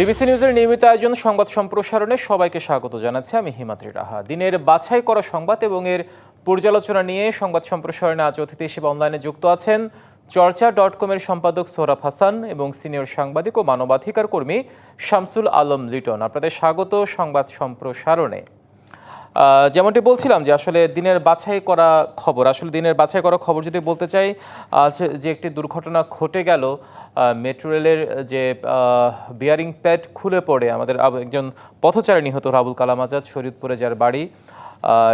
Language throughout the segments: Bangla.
ডিবিসি নিউজের নিয়মিত আয়োজন সংবাদ সম্প্রসারণে সবাইকে স্বাগত জানাচ্ছি আমি হিমাদ্রি রাহা। দিনের বাছাই করা সংবাদ এবং এর পর্যালোচনা নিয়ে সংবাদ সম্প্রসারণে আজ অতিথি হিসেবে অনলাইনে যুক্ত আছেন চর্চা ডট কমের সম্পাদক সোহরাব হাসান এবং সিনিয়র সাংবাদিক ও মানবাধিকার কর্মী শামসুল আলম লিটন। আপনাদের স্বাগত সংবাদ সম্প্রসারণে। যেমনটি বলছিলাম যে আসলে দিনের বাছাই করা খবর, আসলে দিনের বাছাই করা খবর যদি বলতে চাই, আজ যে একটি দুর্ঘটনা ঘটে গেল মেট্রো রেলের যে বিয়ারিং প্যাড খুলে পড়ে আমাদের একজন পথচারী নিহত রাবুল কালাম আজাদ শরীদপুরে যার বাড়ি।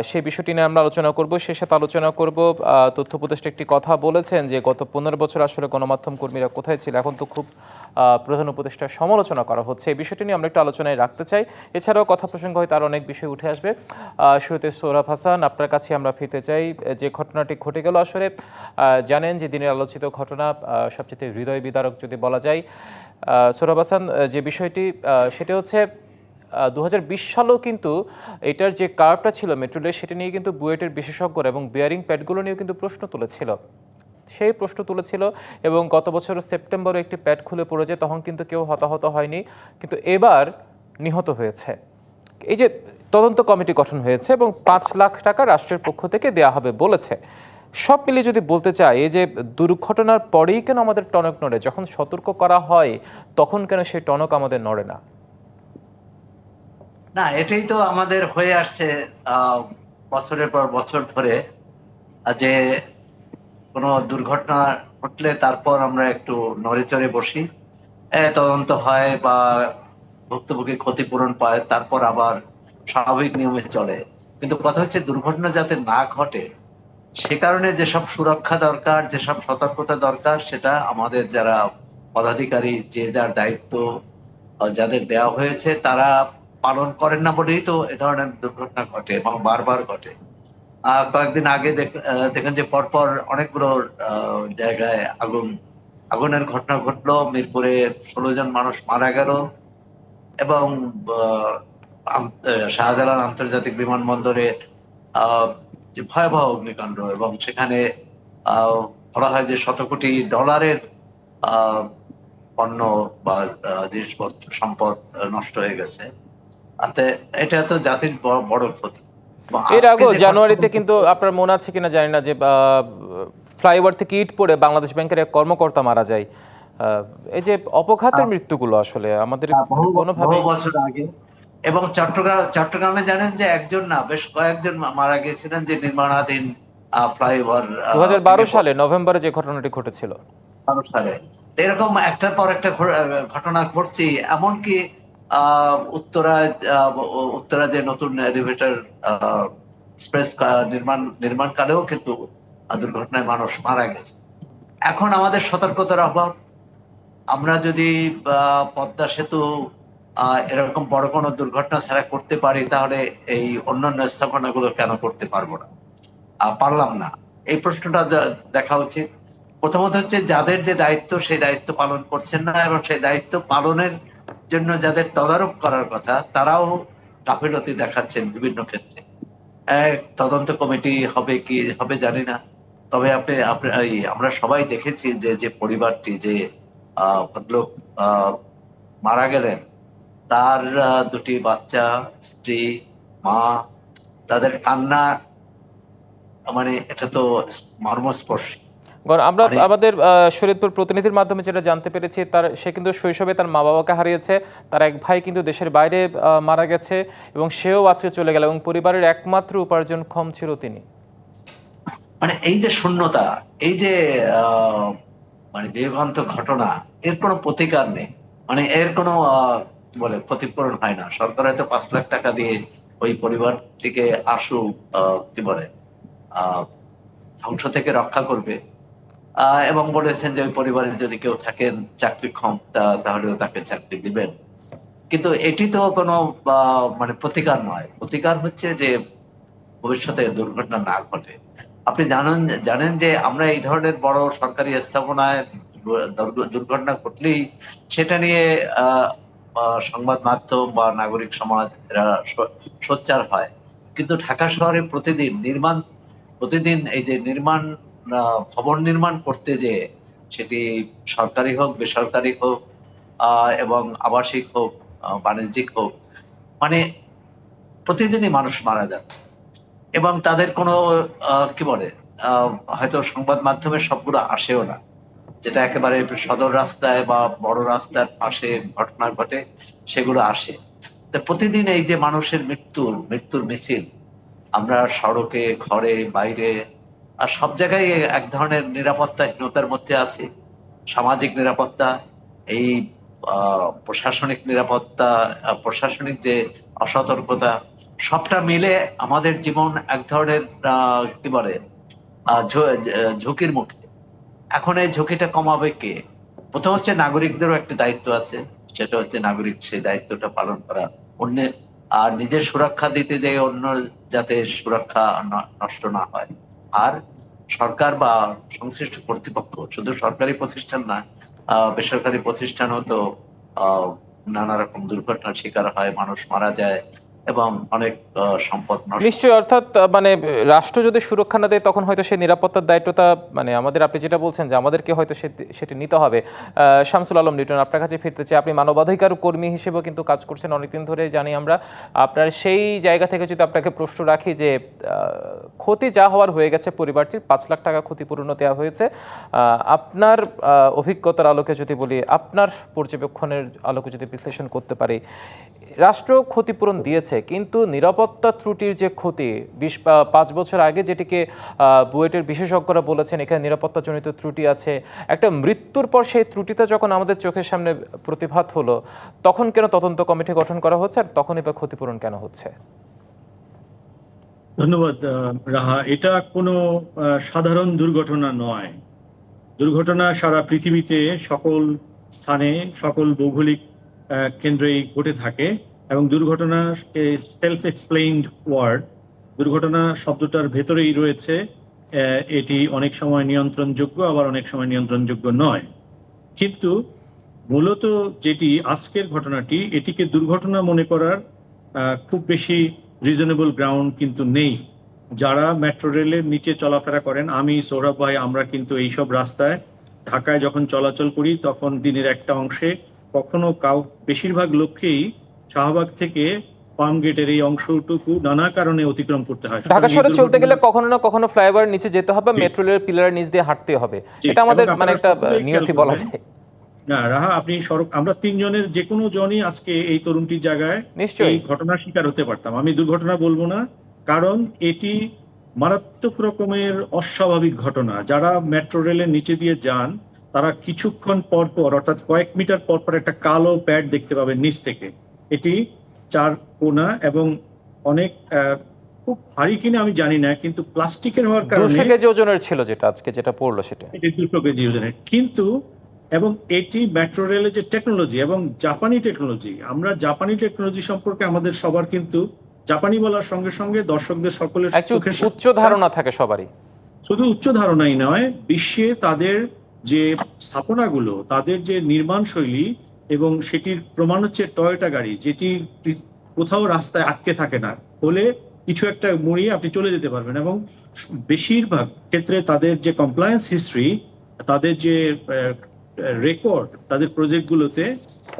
সেই বিষয়টি নিয়ে আমরা আলোচনা করব সাথে আলোচনা করব। তথ্য উপদেষ্টা একটি কথা বলেছেন যে, গত পনেরো বছর আসলে গণমাধ্যম কর্মীরা কোথায় ছিল? এখন তো খুব প্রধান উপদেষ্টার সমালোচনা করা হচ্ছে। এই বিষয়টি নিয়ে আমরা একটু আলোচনায় রাখতে চাই। এছাড়াও কথা প্রসঙ্গ হয়তো আরও অনেক বিষয় উঠে আসবে। শুরুতে সৌরভ হাসান, আপনার কাছে আমরা ফিরতে চাই। যে ঘটনাটি ঘটে গেল আসলে জানেন যে দিনের আলোচিত ঘটনা সবচেয়ে হৃদয় বিদারক যদি বলা যায়। সৌরভ হাসান যে বিষয়টি সেটা হচ্ছে দু হাজার বিশ সালেও কিন্তু এটার যে কার্ভটা ছিল মেট্রো রেলের সেটা নিয়ে কিন্তু বুয়েটের বিশেষজ্ঞরা এবং বিয়ারিং প্যাডগুলো নিয়েও কিন্তু প্রশ্ন তুলেছিল। সেই প্রশ্ন তুলেছিল এবং গত বছর সেপ্টেম্বরে একটি প্যাড খুলে পড়ে তখন কিন্তু কেউ হতাহত হয়নি, কিন্তু এবার নিহত হয়েছে। এই যে তদন্ত কমিটি গঠন হয়েছে এবং পাঁচ লাখ টাকা রাষ্ট্রের পক্ষ থেকে দেয়া হবে বলেছে। সব মিলিয়ে যদি বলতে চাই, এই যে দুর্ঘটনার পরেই কেন আমাদের টনক নড়ে, যখন সতর্ক করা হয়, তখন কেন সেই টনক আমাদের নড়ে না? না, এটাই তো আমাদের হয়ে আসছে বছরের পর বছর ধরে, যে কোনো দুর্ঘটনা ঘটলে তারপর আমরা একটু নড়েচড়ে বসি। তদন্ত হয় বা ভুক্তভোগী ক্ষতিপূরণ পায়, তারপর আবার স্বাভাবিক নিয়মে চলে। কিন্তু কথা হচ্ছে দুর্ঘটনা যাতে না ঘটে, সে কারণে যেসব সুরক্ষা দরকার, যেসব সতর্কতা দরকার, সেটা আমাদের যারা পদাধিকারী, যে যার দায়িত্ব যাদের দেওয়া হয়েছে, তারা পালন করেন না বলেই তো এ ধরনের দুর্ঘটনা ঘটে এবং বারবার ঘটে। কয়েকদিন আগে দেখেন যে পরপর অনেকগুলো জায়গায় আগুন, আগুনের ঘটনা ঘটলো। মিরপুরে ষোলো জন মানুষ মারা গেল এবং শাহজালাল আন্তর্জাতিক বিমানবন্দরে যে ভয়াবহ অগ্নিকাণ্ড এবং সেখানে বলা হয় যে শত কোটি ডলারের পণ্য বা জিনিসপত্র, সম্পদ নষ্ট হয়ে গেছে। এটা তো জাতির বড় ক্ষতি। এর আগেও জানুয়ারিতে কিন্তু আপনার মনে আছে কিনা জানি না যে ফ্লাইওভার থেকে ইট পড়ে বাংলাদেশ ব্যাংকের এক কর্মকর্তা মারা যায়। এই যে অপঘাতের মৃত্যুগুলো আসলে আমাদের হ্যাঁ, কোনোভাবে বছর আগে। এবং চট্টগ্রাম চট্টগ্রামে জানেন যে একজন না বেশ কয়েকজন মারা গিয়েছিলেন যে নির্মাণাধীন ফ্লাইওভার দু হাজার বারো সালে নভেম্বরে যে ঘটনাটি ঘটেছিল। বারো সালে। এরকম একটার পর একটা ঘটনা ঘটছে। এমনকি উত্তরা উত্তরা যে নতুন এলিভেটর এক্সপ্রেস নির্মাণ নির্মাণ কালেও কিন্তু দুর্ঘটনায় মানুষ মারা গেছে। এখন আমাদের সতর্কতার অভাব। আমরা যদি পদ্মা সেতু এরকম বড় কোনো দুর্ঘটনা ছাড়া করতে পারি, তাহলে এই অন্যান্য স্থাপনাগুলো কেন করতে পারব না? পারলাম না। এই প্রশ্নটা দেখা উচিত। প্রথমত হচ্ছে, যাদের যে দায়িত্ব, সেই দায়িত্ব পালন করছেন না এবং সেই দায়িত্ব পালনের জন্য যাদের তদারক করার কথা, তারাও গাফিলতি দেখাচ্ছেন বিভিন্ন ক্ষেত্রে। এক তদন্ত কমিটি হবে কি, হবে জানি না। তবে আপনি আমরা সবাই দেখেছি যে যে পরিবারটি, যে ভদ্রলোক মারা গেলেন, তার দুটি বাচ্চা, স্ত্রী, মা, তাদের কান্না মানে এটা তো মর্মস্পর্শী। আমরা আমাদের আহ, শরীয়তপুর প্রতিনিধির মাধ্যমে যেটা জানতে পেরেছি তার সে কিন্তু শৈশবে তার মা বাবাকে হারিয়েছে তার এক ভাই কিন্তু দেশের বাইরে মারা গেছে এবং সেও আজকে চলে গেল এবং পরিবারের একমাত্র উপার্জনক্ষম ছিল তিনি। মানে এই যে শূন্যতা এই যে মানে বিভ্রান্ত ঘটনা এর কোনো প্রতিকার নেই। মানে এর কোনো বলে ক্ষতিপূরণ হয় না। সরকার হয়তো পাঁচ লাখ টাকা দিয়ে ওই পরিবারটিকে আহ, কি বলে আহ, ধ্বংস থেকে রক্ষা করবে। এবং বলেছেন যে ওই পরিবারে যদি কেউ থাকেন চাকরিক্ষম তা- তাহলেও তাকে চাকরি দিবেন। কিন্তু এটি তো কোনো মানে প্রতিকার নয়। প্রতিকার হচ্ছে যে ভবিষ্যতে দুর্ঘটনা না ঘটে। আপনি জানেন জানেন যে আমরা এই ধরনের বড় সরকারি স্থাপনায় দুর্ঘটনা ঘটলেই সেটা নিয়ে সংবাদ মাধ্যম বা নাগরিক সমাজ এরা সোচ্চার হয়। কিন্তু ঢাকা শহরে প্রতিদিন নির্মাণ, প্রতিদিন এই যে নির্মাণ ভবন নির্মাণ করতে যে সেটি সরকারি হোক, বেসরকারি হোক এবং আবাসিক হোক বাণিজ্যিক হোক মানে প্রতিদিনই মানুষ মারা যাচ্ছে এবং তাদের কোনো কি বলে হয়তো সংবাদ মাধ্যমে সবগুলো আসেও না। যেটা একেবারে সদর রাস্তায় বা বড় রাস্তার পাশে ঘটনা ঘটে, সেগুলো আসে। প্রতিদিন এই যে মানুষের মৃত্যুর মৃত্যুর মিছিল, আমরা সড়কে, ঘরে, বাইরে আর সব জায়গায় এক ধরনের নিরাপত্তাহীনতার মধ্যে আছে। সামাজিক নিরাপত্তা, এই প্রশাসনিক নিরাপত্তা প্রশাসনিক যে অসতর্কতা, সবটা মিলে আমাদের জীবন এক ধরনের কি বলে ঝুঁকির মুখে। এখন এই ঝুঁকিটা কমাবে কে? প্রথম হচ্ছে নাগরিকদেরও একটা দায়িত্ব আছে, সেটা হচ্ছে নাগরিক সেই দায়িত্বটা পালন করা। অন্য, আর নিজের সুরক্ষা দিতে যে অন্য যাতে সুরক্ষা নষ্ট না হয়। আর সরকার বা সংশ্লিষ্ট কর্তৃপক্ষ, শুধু সরকারি প্রতিষ্ঠান না বেসরকারি প্রতিষ্ঠানও তো নানা রকম দুর্ঘটনার শিকার হয়, মানুষ মারা যায় এবং অনেক সম্পদ নিশ্চয়ই, অর্থাৎ মানে রাষ্ট্র যদি সুরক্ষা না দেয়, তখন হয়তো সেই নিরাপত্তার দায়িত্বটা মানে আমাদের, আপনি যেটা বলছেন যে আমাদেরকে হয়তো সেটি নিতে হবে। শামসুল আলম লিটন আপনার কাছে ফিরতে চাই। আপনি মানবাধিকার কর্মী হিসেবেও কিন্তু কাজ করছেন, অনেকদিন ধরে জানি আমরা। আপনার সেই জায়গা থেকে যদি আপনাকে প্রশ্ন রাখি যে ক্ষতি যা হওয়ার হয়ে গেছে পরিবারটির, পাঁচ লাখ টাকা ক্ষতিপূরণ দেওয়া হয়েছে। আপনার অভিজ্ঞতার আলোকে যদি বলি, আপনার পর্যবেক্ষণের আলোকে যদি বিশ্লেষণ করতে পারি রাষ্ট্র ক্ষতিপূরণ দিয়েছে, কিন্তু নিরাপত্তা ত্রুটির যে ক্ষতি, বিশ পাঁচ বছর আগে যেটিকে বুয়েটের বিশেষজ্ঞরা বলেছেন, এখানে নিরাপত্তাজনিত ত্রুটি আছে। একটা মৃত্যুর পর সেই ত্রুটিটা যখন আমাদের চোখের সামনে প্রতিভাত হলো, তখন কেন তদন্ত কমিটি গঠন করা হচ্ছে আর তখনই বা ক্ষতিপূরণ কেন হচ্ছে? ধন্যবাদ রাহা। এটা কোনো সাধারণ দুর্ঘটনা নয়। দুর্ঘটনা সারা পৃথিবীতে সকল স্থানে, সকল ভৌগোলিক কেন্দ্রেই ঘটে থাকে এবং দুর্ঘটনা সেলফ এক্সপ্লেইনড ওয়ার্ড দুর্ঘটনা শব্দটার ভেতরেই রয়েছে এটি অনেক সময় নিয়ন্ত্রণযোগ্য, আবার অনেক সময় নিয়ন্ত্রণযোগ্য নয়। কিন্তু মূলত যেটি আজকের ঘটনাটি, এটিকে দুর্ঘটনা মনে করার খুব বেশি রিজনেবল গ্রাউন্ড কিন্তু নেই। যারা মেট্রো রেলের নিচে চলাফেরা করেন, আমি, সৌরভ ভাই, আমরা কিন্তু এইসব রাস্তায়, ঢাকায় যখন চলাচল করি, তখন দিনের একটা অংশে কখনো কাউ বেশিরভাগ লোককেই শাহবাগ থেকে পাম গেটের এই অংশটুকু নানা কারণে অতিক্রম করতে হয়। ঢাকা শহরে চলতে গেলে কখনো না কখনো ফ্লাইওভার নিচে যেতে হবে মেট্রো রেলের পিলারের নিচ দিয়ে হাঁটতে হবে। এটা আমাদের মানে একটা নিয়তি বলা যায়। না রাহা আপনি সড়ক আমরা তিনজনের যে কোনো জনই আজকে এই তরুণটির জায়গায় এই নিশ্চয়ই ঘটনার শিকার হতে পারতাম। আমি দুর্ঘটনা বলব না কারণ এটি মারাত্মক রকমের অস্বাভাবিক ঘটনা। যারা মেট্রো রেলের নিচে দিয়ে যান তারা কিছুক্ষণ পর পর অর্থাৎ কয়েক মিটার পর পর একটা কালো প্যাড দেখতে পাবেন নিচ থেকে। এটি চার কোনা এবং অনেক খুব ভারী কিনা আমি জানি না কিন্তু প্লাস্টিকের হওয়ার কারণে দুশো কেজি ওজনের ছিল যেটা আজকে যেটা পড়ল সেটা। এটি দুটো কেজি ওজনের। কিন্তু এবং এটি মেট্রো রেলের যে টেকনোলজি এবং জাপানি টেকনোলজি আমরা জাপানি টেকনোলজি সম্পর্কে আমাদের সবার কিন্তু জাপানি বলার সঙ্গে সঙ্গে দর্শকদের সকলের উচ্চ ধারণা থাকে সবারই। শুধু উচ্চ ধারণাই নয় বিশ্বে তাদের যে স্থাপনাগুলো, তাদের যে নির্মাণ শৈলী এবং সেটির প্রমাণ হচ্ছে টয়োটা গাড়ি, যেটি কোথাও রাস্তায় আটকে থাকে না। হলে কিছু একটা মুড়িয়ে আপনি চলে যেতে পারবেন এবং বেশিরভাগ ক্ষেত্রে তাদের যে কমপ্লায়েন্স হিস্ট্রি তাদের যে রেকর্ড তাদের প্রজেক্টগুলোতে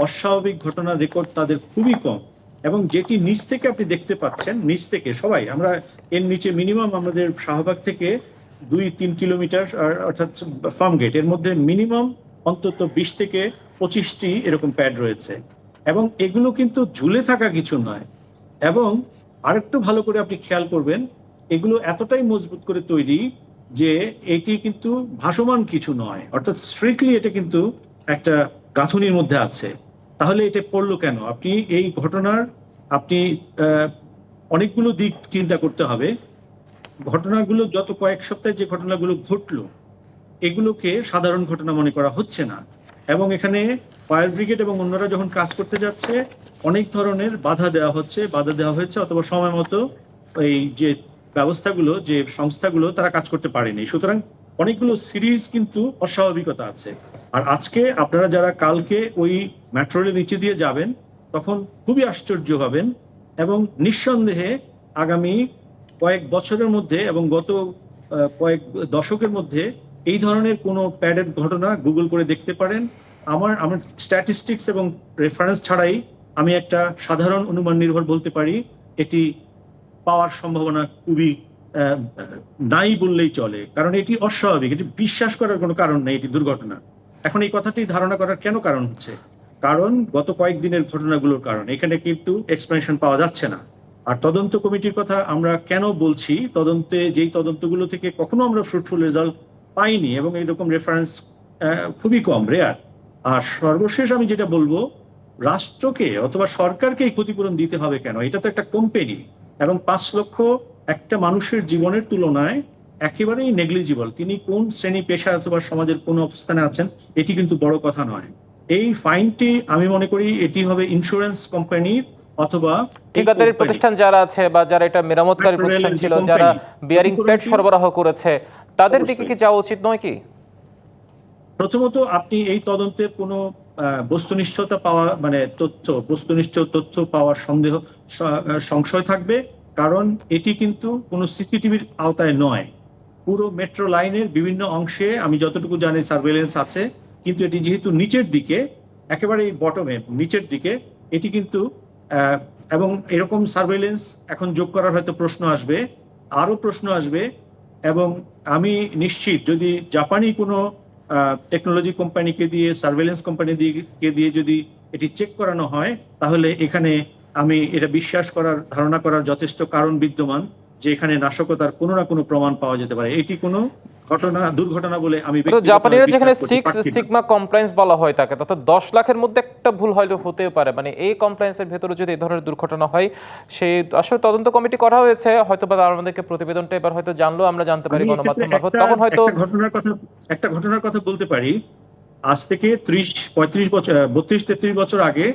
অস্বাভাবিক ঘটনার রেকর্ড তাদের খুবই কম। এবং যেটি নিচ থেকে আপনি দেখতে পাচ্ছেন, নিচ থেকে সবাই, আমরা এর নিচে মিনিমাম আমাদের শাহবাগ থেকে দুই তিন কিলোমিটার অর্থাৎ ফার্ম গেটের মধ্যে মিনিমাম অন্তত বিশ থেকে পঁচিশটি এরকম প্যাড রয়েছে। এবং এগুলো কিন্তু ঝুলে থাকা কিছু নয়। এবং আরেকটু ভালো করে আপনি খেয়াল করবেন, এগুলো এতটাই মজবুত করে তৈরি যে এটি কিন্তু ভাসমান কিছু নয়। অর্থাৎ স্ট্রিক্টলি এটা কিন্তু একটা গাঁথুনির মধ্যে আছে। তাহলে এটা পড়ল কেন? আপনি এই ঘটনার, আপনি অনেকগুলো দিক চিন্তা করতে হবে। ঘটনাগুলো যত কয়েক সপ্তাহে যে ঘটনাগুলো ঘটলো, এগুলোকে সাধারণ ঘটনা মনে করা হচ্ছে না। এবং এখানে ফায়ার ব্রিগেড এবং অন্যরা যখন কাজ করতে যাচ্ছে, অনেক ধরনের বাধা দেওয়া হচ্ছে, বাধা দেওয়া হয়েছে অথবা সময় মতো এই যে ব্যবস্থাগুলো, যে সংস্থাগুলো, তারা কাজ করতে পারেনি। সুতরাং অনেকগুলো সিরিজ কিন্তু অস্বাভাবিকতা আছে। আর আজকে আপনারা যারা কালকে ওই মেট্রো রেলের নিচে দিয়ে যাবেন, তখন খুবই আশ্চর্য হবেন এবং নিঃসন্দেহে আগামী কয়েক বছরের মধ্যে এবং গত কয়েক দশকের মধ্যে এই ধরনের কোনো প্যাডের ঘটনা গুগল করে দেখতে পারেন। আমার আমার স্ট্যাটিস্টিক্স এবং রেফারেন্স ছাড়াই আমি একটা সাধারণ অনুমান নির্ভর বলতে পারি। এটি পাওয়ার সম্ভাবনা খুবই নাই বললেই চলে। কারণ এটি অস্বাভাবিক, এটি বিশ্বাস করার কোনো কারণ নেই এটি দুর্ঘটনা। এখন এই কথাটি ধারণা করার কেন কারণ হচ্ছে? কারণ গত কয়েকদিনের ঘটনাগুলোর কারণ। এখানে কিন্তু এক্সপ্লেনেশন পাওয়া যাচ্ছে না। আর তদন্ত কমিটির কথা আমরা কেন বলছি? তদন্তে, যেই তদন্তগুলো থেকে কখনো আমরা ফ্রুটফুল রেজাল্ট পাইনি এবং এইরকম রেফারেন্স খুবই কম রেয়ার আর সর্বশেষ আমি যেটা বলব, রাষ্ট্রকে অথবা সরকারকে ক্ষতিপূরণ দিতে হবে কেন? এটা তো একটা কোম্পানি এবং পাঁচ লক্ষ একটা মানুষের জীবনের তুলনায় একেবারেই নেগলিজিবল তিনি কোন শ্রেণি, পেশা অথবা সমাজের কোন অবস্থানে আছেন, এটি কিন্তু বড় কথা নয়। এই ফাইনটি আমি মনে করি এটি হবে ইন্স্যুরেন্স কোম্পানির অথবা ঠিকাদারি প্রতিষ্ঠান যারা আছে বা যারা এটা মেরামতকারী প্রতিষ্ঠান ছিল যারা বিয়ারিং কি- সরবরাহ করেছে তাদের দিকে কি যাওয়া উচিত নয় কি? প্রথমত আপনি এই তদন্তের কোনো বস্তুনিষ্ঠতা পাওয়া মানে তথ্য বস্তুনিষ্ঠ তথ্য পাওয়ার সন্দেহ সংশয় থাকবে কারণ এটি কিন্তু কোনো সিসিটিভির আওতায় নয়। পুরো মেট্রো লাইনের বিভিন্ন অংশে আমি যতটুকু জানি সার্ভেলেন্স আছে কিন্তু এটি যেহেতু নিচের দিকে একেবারে বটমে নিচের দিকে এটি কিন্তু এবং এরকম সার্ভেলেন্স এখন যোগ করার হয়তো প্রশ্ন আসবে, আরও প্রশ্ন আসবে, এবং আমি নিশ্চিত যদি জাপানি কোনো টেকনোলজি কোম্পানিকে দিয়ে সার্ভেলেন্স কোম্পানি দিয়ে দিয়ে যদি এটি চেক করানো হয়, তাহলে এখানে আমি এটা বিশ্বাস করার, ধারণা করার যথেষ্ট কারণ বিদ্যমান যে এখানে নাশকতার কোনো না কোনো প্রমাণ পাওয়া যেতে পারে। এটি কোনো ঘটনা দুর্ঘটনা বলে আমি জাপানিরা যেখানে সিক্স সিগমা কমপ্লায়েন্স বলা হয় তাকে দশ লাখের মধ্যে একটা ভুল হয়তো হতেও পারে। মানে এই কমপ্লায়েন্সের ভেতরে যদি এই ধরনের দুর্ঘটনা হয় সেই আসলে তদন্ত কমিটি করা হয়েছে হয়তো বা আমাদেরকে প্রতিবেদনটা এবার হয়তো জানলো আমরা জানতে পারি গণমাধ্যম মারফত তখন হয়তো ঘটনার কথা একটা ঘটনার কথা বলতে পারি। আজ থেকে ত্রিশ পঁয়ত্রিশ বছর বত্রিশ তেত্রিশ বছর আগে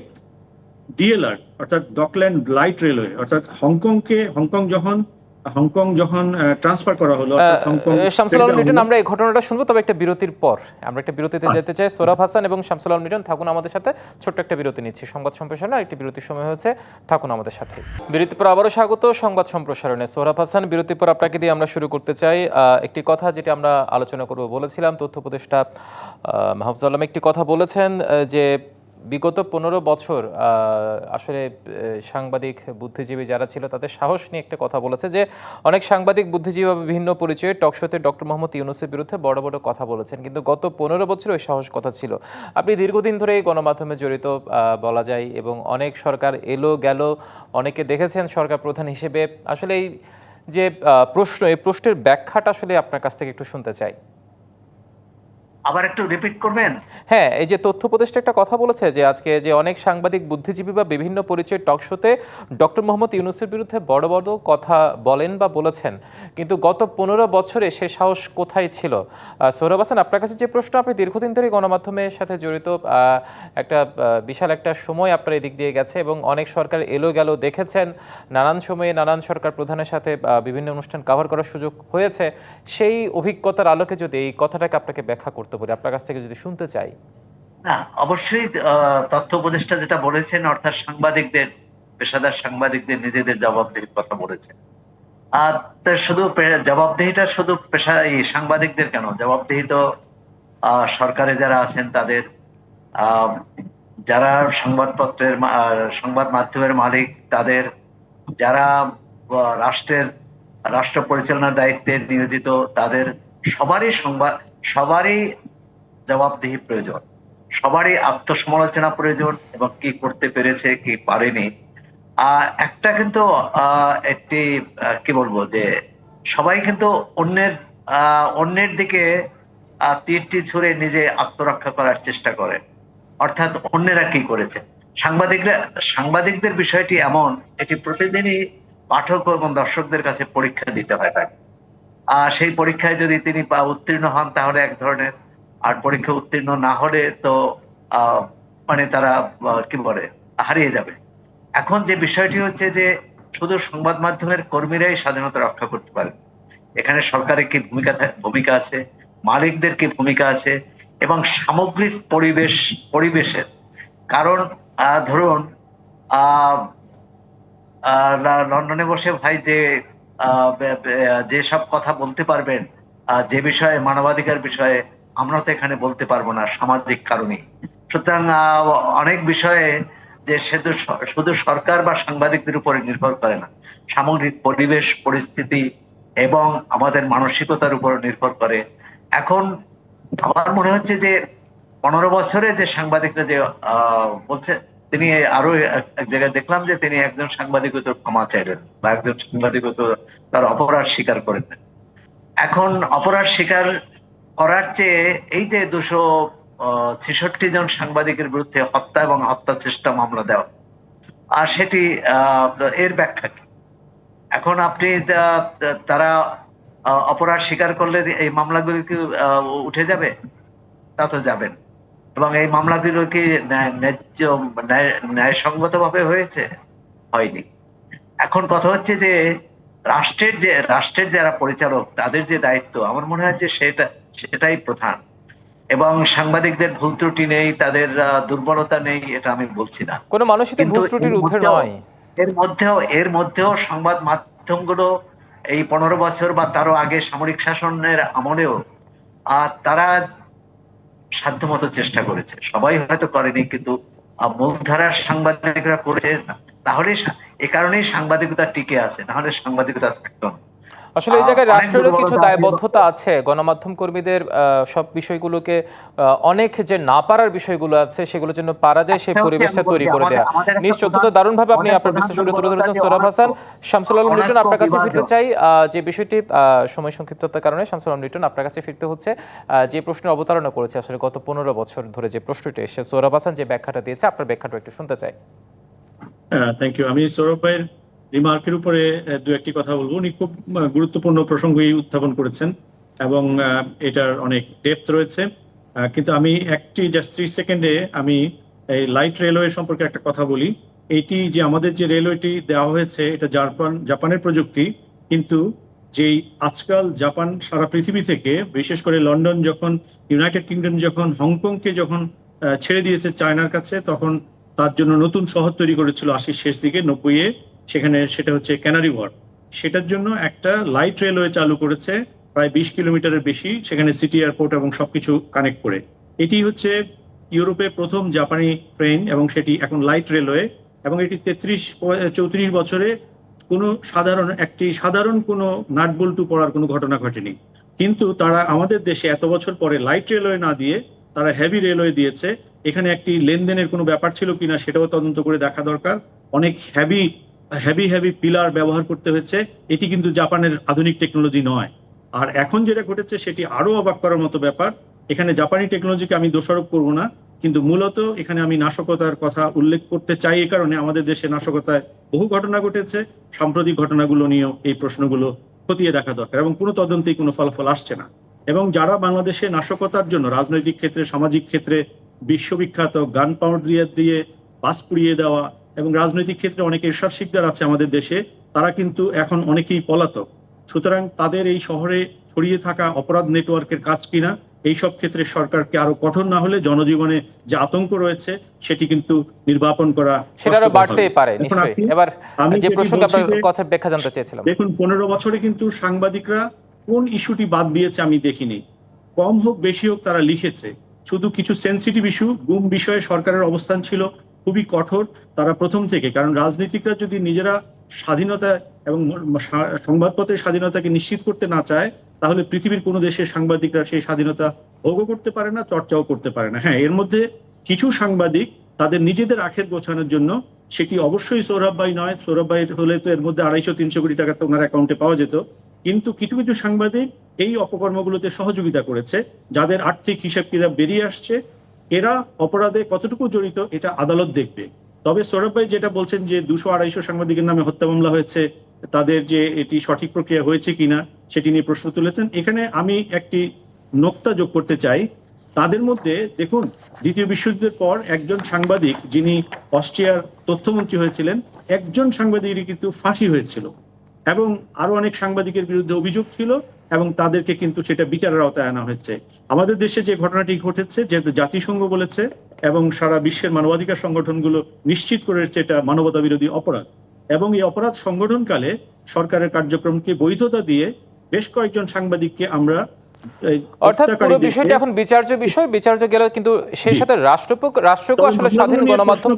ডিএলআর অর্থাৎ ডকল্যান্ড লাইট রেলওয়ে অর্থাৎ হংকংকে হংকং যখন হংকং যখন ট্রান্সফার করা হলো হংকং শামসুল আলম হলো। আমরা এই ঘটনাটা শুনব তবে একটা বিরতির পর। আমরা একটা বিরতিতে আচ্ছা। যেতে চাই। সোরাব হাসান এবং শামসুল আলম লিটন থাকুন আমাদের সাথে। ছোট্ট একটা বিরতি নিচ্ছি। সংবাদ সম্প্রসারণ একটি বিরতির সময় হয়েছে। থাকুন আমাদের সাথে। বিরতির পর আবারও স্বাগত সংবাদ সম্প্রসারণে। সোরাব হাসান বিরতির পর আপনাকে দিয়ে আমরা শুরু করতে চাই। আহ, একটি কথা যেটা আমরা আলোচনা করব বলেছিলাম তথ্য উপদেষ্টা আহ, মাহফুজ আলম একটি কথা বলেছেন যে বিগত পনেরো বছর আসলে সাংবাদিক, বুদ্ধিজীবী যারা ছিল তাদের সাহস নিয়ে একটা কথা বলেছে যে, অনেক সাংবাদিক, বুদ্ধিজীবী বিভিন্ন পরিচয়ে টকশোতে ডক্টর মোহাম্মদ ইউনুসের বিরুদ্ধে বড় বড় কথা বলেছেন। কিন্তু গত পনেরো বছর ওই সাহস কথা ছিল। আপনি দীর্ঘদিন ধরে এই গণমাধ্যমে জড়িত বলা যায়, এবং অনেক সরকার এলো, গেল, অনেকে দেখেছেন সরকার প্রধান হিসেবে। আসলে এই যে প্রশ্ন, এই প্রশ্নের ব্যাখ্যাটা আসলে আপনার কাছ থেকে একটু শুনতে চাই। আবার একটু রিপিট করবেন? হ্যাঁ এই যে তথ্য উপদেষ্টা একটা কথা বলেছে যে আজকে যে অনেক সাংবাদিক, বুদ্ধিজীবী বা বিভিন্ন পরিচয়ের টক শোতে ডক্টর মোহাম্মদ ইউনুসের বিরুদ্ধে বড় বড় কথা বলেন বা বলেছেন। কিন্তু গত পনেরো বছরে সে সাহস কোথায় ছিল? সোহরাব হাসান, আপনার কাছে যে প্রশ্ন, আপনি দীর্ঘদিন ধরে গণমাধ্যমের সাথে জড়িত একটা বিশাল একটা সময় আপনার এদিক দিয়ে গেছে এবং অনেক সরকার এলো গেল, দেখেছেন, নানান সময়ে নানান সরকার প্রধানের সাথে বিভিন্ন অনুষ্ঠান কভার করার সুযোগ হয়েছে। সেই অভিজ্ঞতার আলোকে যদি এই কথাটাকে আপনাকে ব্যাখ্যা করতে বলি আপনার কাছ থেকে যদি শুনতে চাই। না, অবশ্যই তথ্য উপদেষ্টা যেটা বলেছেন, অর্থাৎ সাংবাদিকদের, পেশাদার সাংবাদিকদের নিজেদের জবাবদিহির কথা বলেছেন। আর শুধু জবাবদিহিটা শুধু পেশা সাংবাদিকদের কেন? জবাবদিহি তো সরকারে যারা আছেন তাদের যারা সংবাদপত্রের সংবাদ মাধ্যমের মালিক, তাদের যারা রাষ্ট্রের, রাষ্ট্র পরিচালনার দায়িত্বে নিয়োজিত, তাদের সবারই সংবাদ সবারই জবাবদিহি প্রয়োজন। সবারই আত্মসমালোচনা প্রয়োজন এবং কি করতে পেরেছে, কি পারেনি। একটা কিন্তু একটি কি বলব যে, সবাই কিন্তু অন্যের অন্যের দিকে তীরটি ছুড়ে নিজে আত্মরক্ষা করার চেষ্টা করে। অর্থাৎ অন্যেরা কি করেছে? সাংবাদিকরা, সাংবাদিকদের বিষয়টি এমন, এটি প্রতিদিনই পাঠক এবং দর্শকদের কাছে পরীক্ষা দিতে হয় তাকে। সেই পরীক্ষায় যদি তিনি উত্তীর্ণ হন, তাহলে এক ধরনের আর পরীক্ষা উত্তীর্ণ না হলে তো মানে তারা কি বলে, হারিয়ে যাবে। এখন যে বিষয়টি হচ্ছে যে, শুধু সংবাদ মাধ্যমের কর্মীরাই স্বাধীনতা রক্ষা করতে পারে এখানে সরকারের কি ভূমিকা ভূমিকা আছে? মালিকদের কি ভূমিকা আছে? এবং সামগ্রিক পরিবেশ, পরিবেশের। কারণ ধরুন লন্ডনে বসে ভাই যে আহ, বে- বে- যেসব কথা বলতে পারবেন যে বিষয়ে মানবাধিকার বিষয়ে আমরা তো এখানে বলতে পারব না সামাজিক কারণে। সুতরাং অনেক বিষয়ে যে শুধু শুধু সরকার বা সাংবাদিকদের উপরে নির্ভর করে না সামগ্রিক পরিবেশ পরিস্থিতি এবং আমাদের মানসিকতার উপর নির্ভর করে। এখন আমার মনে হচ্ছে যে পনেরো বছরে যে সাংবাদিকরা যে বলছে তিনি আরও এক- জায়গায় দেখলাম যে তিনি একজন সাংবাদিকত ক্ষমা চাইলেন বা একজন সাংবাদিকত তার অপরাধ স্বীকার করেন। এখন অপরাধ স্বীকার করার চেয়ে এই যে দুশো ছেষট্টি জন সাংবাদিকের বিরুদ্ধে হত্যা এবং হত্যা চেষ্টা মামলা দেওয়া, আর সেটি এর ব্যাখ্যা এখন আপনি তারা অপরাধ স্বীকার করলে এই মামলাগুলি কি উঠে যাবে? তা তো যাবেন। এবং এই মামলাগুলো কি ন্যায্য ন্যায়- ন্যায়সঙ্গত ভাবে হয়েছে? হয়নি। এখন কথা হচ্ছে যে রাষ্ট্রের যে রাষ্ট্রের যারা পরিচালক তাদের যে দায়িত্ব আমার মনে হয় যে সেটা সেটাই প্রধান। এবং সাংবাদিকদের ভুল ত্রুটি নেই তাদের দুর্বলতা নেই এটা আমি বলছি না। কোনো মানুষই তো ভুল ত্রুটির এর ঊর্ধ্বে মধ্যেও- নয়। এর মধ্যেও এর মধ্যেও সংবাদ মাধ্যমগুলো এই পনেরো বছর বা তারও আগে সামরিক শাসনের আমলেও আর তারা সাধ্যমতো চেষ্টা করেছে। সবাই হয়তো করেনি, কিন্তু মূলধারার সাংবাদিকরা করেছে তাহলে এ কারণেই সাংবাদিকতা টিকে আছে, নাহলে সাংবাদিকতা থাকতো না। আসলে এই জায়গায় রাষ্ট্রেরও কিছু দায়বদ্ধতা আছে গণমাধ্যম কর্মীদের সব বিষয়গুলোকে অনেক যে না পারার বিষয়গুলো আছে সেগুলো জন্য পারা যায় সেই পরিবেশটা তৈরি করে দেয়া। নিশ্চয় প্রধান- দারুণভাবে আপনি আপনার প্রধান বিশ্লেষণটা তুলে ধরেছেন সোরাব হাসান। শামসুল আলম লিটন আপনার কাছে ফিরতে চাই। যে বিষয়টি আহ, সময় সংক্ষিপ্ততার কারণে শামসুল আলম লিটন আপনার কাছে ফিরতে হচ্ছে। আহ, যে প্রশ্নের অবতারণা করেছে আসলে গত পনেরো বছর ধরে যে প্রশ্নটি এসে সোরাব হাসান যে ব্যাখ্যাটা দিয়েছে আপনার ব্যাখ্যাটা একটু শুনতে চাই। থ্যাংক ইউ আমি সৌরভ ভাইয়ের রিমার্কের উপরে দু একটি কথা বলব। উনি খুব গুরুত্বপূর্ণ প্রসঙ্গই উত্থাপন করেছেন এবং এটার অনেক ডেপথ রয়েছে। কিন্তু আমি একটি জাস্ট ত্রিশ সেকেন্ডে আমি এই লাইট রেলওয়ে সম্পর্কে একটা কথা বলি। এটি যে আমাদের যে রেলওয়েটি দেওয়া হয়েছে, এটা জাপান জাপানের প্রযুক্তি। কিন্তু যেই আজকাল জাপান সারা পৃথিবী থেকে, বিশেষ করে লন্ডন যখন, ইউনাইটেড কিংডম যখন, হংকংকে যখন ছেড়ে দিয়েছে চায়নার কাছে, তখন তার জন্য নতুন শহর তৈরি করেছিল আশির শেষ দিকে নব্বই এ সেখানে সেটা হচ্ছে ক্যানারি ওয়ার্ড। সেটার জন্য একটা লাইট রেলওয়ে চালু করেছে, প্রায় বিশ কিলোমিটারের বেশি, সেখানে সিটি এয়ারপোর্ট এবং সবকিছু কানেক্ট করে। এটি হচ্ছে ইউরোপে প্রথম জাপানি ট্রেন এবং সেটি এখন লাইট রেলওয়ে এবং এটি তেত্রিশ, চৌত্রিশ বছরে কোনো সাধারণ, একটি সাধারণ কোনো নাট বল্টু পড়ার কোনো ঘটনা ঘটেনি। কিন্তু তারা আমাদের দেশে এত বছর পরে লাইট রেলওয়ে না দিয়ে তারা হেভি রেলওয়ে দিয়েছে। এখানে একটি লেনদেনের কোনো ব্যাপার ছিল কিনা সেটাও তদন্ত করে দেখা দরকার। অনেক হেভি হেভি হেভি পিলার ব্যবহার করতে হয়েছে। এটি কিন্তু জাপানের আধুনিক টেকনোলজি নয়। আর এখন যেটা ঘটেছে, সেটি আরও অবাক করার মতো ব্যাপার। এখানে জাপানি টেকনোলজিকে আমি দোষারোপ করব না, কিন্তু মূলত এখানে আমি নাশকতার কথা উল্লেখ করতে চাই এই কারণে আমাদের দেশে নাশকতায় বহু ঘটনা ঘটেছে। সাম্প্রতিক ঘটনাগুলো নিয়েও এই প্রশ্নগুলো খতিয়ে দেখা দরকার এবং কোনো তদন্তেই কোনো ফলাফল আসছে না। এবং যারা বাংলাদেশে নাশকতার জন্য রাজনৈতিক ক্ষেত্রে, সামাজিক ক্ষেত্রে, বিশ্ববিখ্যাত গান পাউডার দিয়ে দিয়ে বাস পুড়িয়ে দেওয়া এবং রাজনৈতিক ক্ষেত্রে অনেক এরশাদ শিকদার আছে আমাদের দেশে তারা কিন্তু এখন অনেকেই পলাতক। সুতরাং তাদের এই শহরে ছড়িয়ে থাকা অপরাধ নেটওয়ার্কের কাজ কিনা এই সব ক্ষেত্রে সরকারকে আরও কঠোর না হলে জনজীবনে যে আতঙ্ক রয়েছে সেটি কিন্তু নির্বাপন করা সেটা বাড়তেই পারে নিশ্চয়ই। এবার আমি যে প্রসঙ্গে আপনার কথা ব্যাখ্যা জানতে চেয়েছিলাম। দেখুন পনেরো বছরে কিন্তু সাংবাদিকরা কোন ইস্যুটি বাদ দিয়েছে আমি দেখিনি। কম হোক বেশি হোক তারা লিখেছে। শুধু কিছু সেন্সিটিভ ইস্যু গুম বিষয়ে সরকারের অবস্থান ছিল খুবই কঠোর তারা প্রথম থেকে। কারণ রাজনীতিকরা যদি নিজেরা স্বাধীনতা এবং সংবাদপত্রের স্বাধীনতাকে নিশ্চিত করতে না চায়, তাহলে পৃথিবীর কোনো দেশের সাংবাদিকরা সেই স্বাধীনতা ভোগও করতে পারে না, চর্চাও করতে পারে না। হ্যাঁ এর মধ্যে কিছু সাংবাদিক তাদের নিজেদের আখের গোছানোর জন্য, সেটি অবশ্যই সৌরভ ভাই নয়, সৌরভ ভাই হলে তো এর মধ্যে আড়াইশো, তিনশো কোটি টাকা তো ওনার অ্যাকাউন্টে পাওয়া যেত। কিন্তু কিছু কিছু সাংবাদিক এই অপকর্মগুলোতে সহযোগিতা করেছে, যাদের আর্থিক হিসাব কিতাব বেরিয়ে আসছে এরা অপরাধে কতটুকু জড়িত, এটা আদালত দেখবে। তবে সৌরভ ভাই যেটা বলছেন যে দুশো আড়াইশো সাংবাদিকের নামে হত্যা মামলা হয়েছে, তাদের যে এটি সঠিক প্রক্রিয়া হয়েছে কিনা, সেটি নিয়ে প্রশ্ন তুলেছেন। এখানে আমি একটি নোক্তা যোগ করতে চাই। তাদের মধ্যে দেখুন, দ্বিতীয় বিশ্বযুদ্ধের পর একজন সাংবাদিক যিনি অস্ট্রিয়ার তথ্যমন্ত্রী হয়েছিলেন, একজন সাংবাদিকেরই কিন্তু ফাঁসি হয়েছিল। এবং আরও অনেক সাংবাদিকের বিরুদ্ধে অভিযোগ ছিল এবং তাদেরকে কিন্তু সেটা বিচারের আওতায় আনা হয়েছে। আমাদের দেশে যে ঘটনাটি ঘটেছে যেহেতু জাতিসংঘ বলেছে এবং সারা বিশ্বের মানবাধিকার সংগঠনগুলো নিশ্চিত করেছে এটা মানবতা বিরোধী অপরাধ। এবং এই অপরাধ সংগঠনকালে সরকারের কার্যক্রমকে বৈধতা দিয়ে বেশ কয়েকজন সাংবাদিককে আমরা অর্থাৎ পুরো বিষয়টা এখন বিচার্য বিষয় বিচার্য গেলে কিন্তু সেই সাথে রাষ্ট্রপক্ষ আসলে স্বাধীন গণমাধ্যম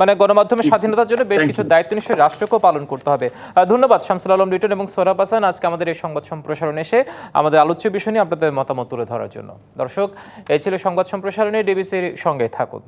মানে গণমাধ্যমের স্বাধীনতার জন্য বেশ কিছু দায়িত্ব নিশ্চয়ই রাষ্ট্রকেও পালন করতে হবে। ধন্যবাদ শামসুল আলম লিটন এবং সোহরাব হাসান। আজকে আমাদের এই সংবাদ সম্প্রসারণ এসে আমাদের আলোচ্য বিষয় নিয়ে আপনাদের মতামত তুলে ধরার জন্য। দর্শক এই ছিল সংবাদ সম্প্রসারণে। ডিবিসির সঙ্গে থাকুন।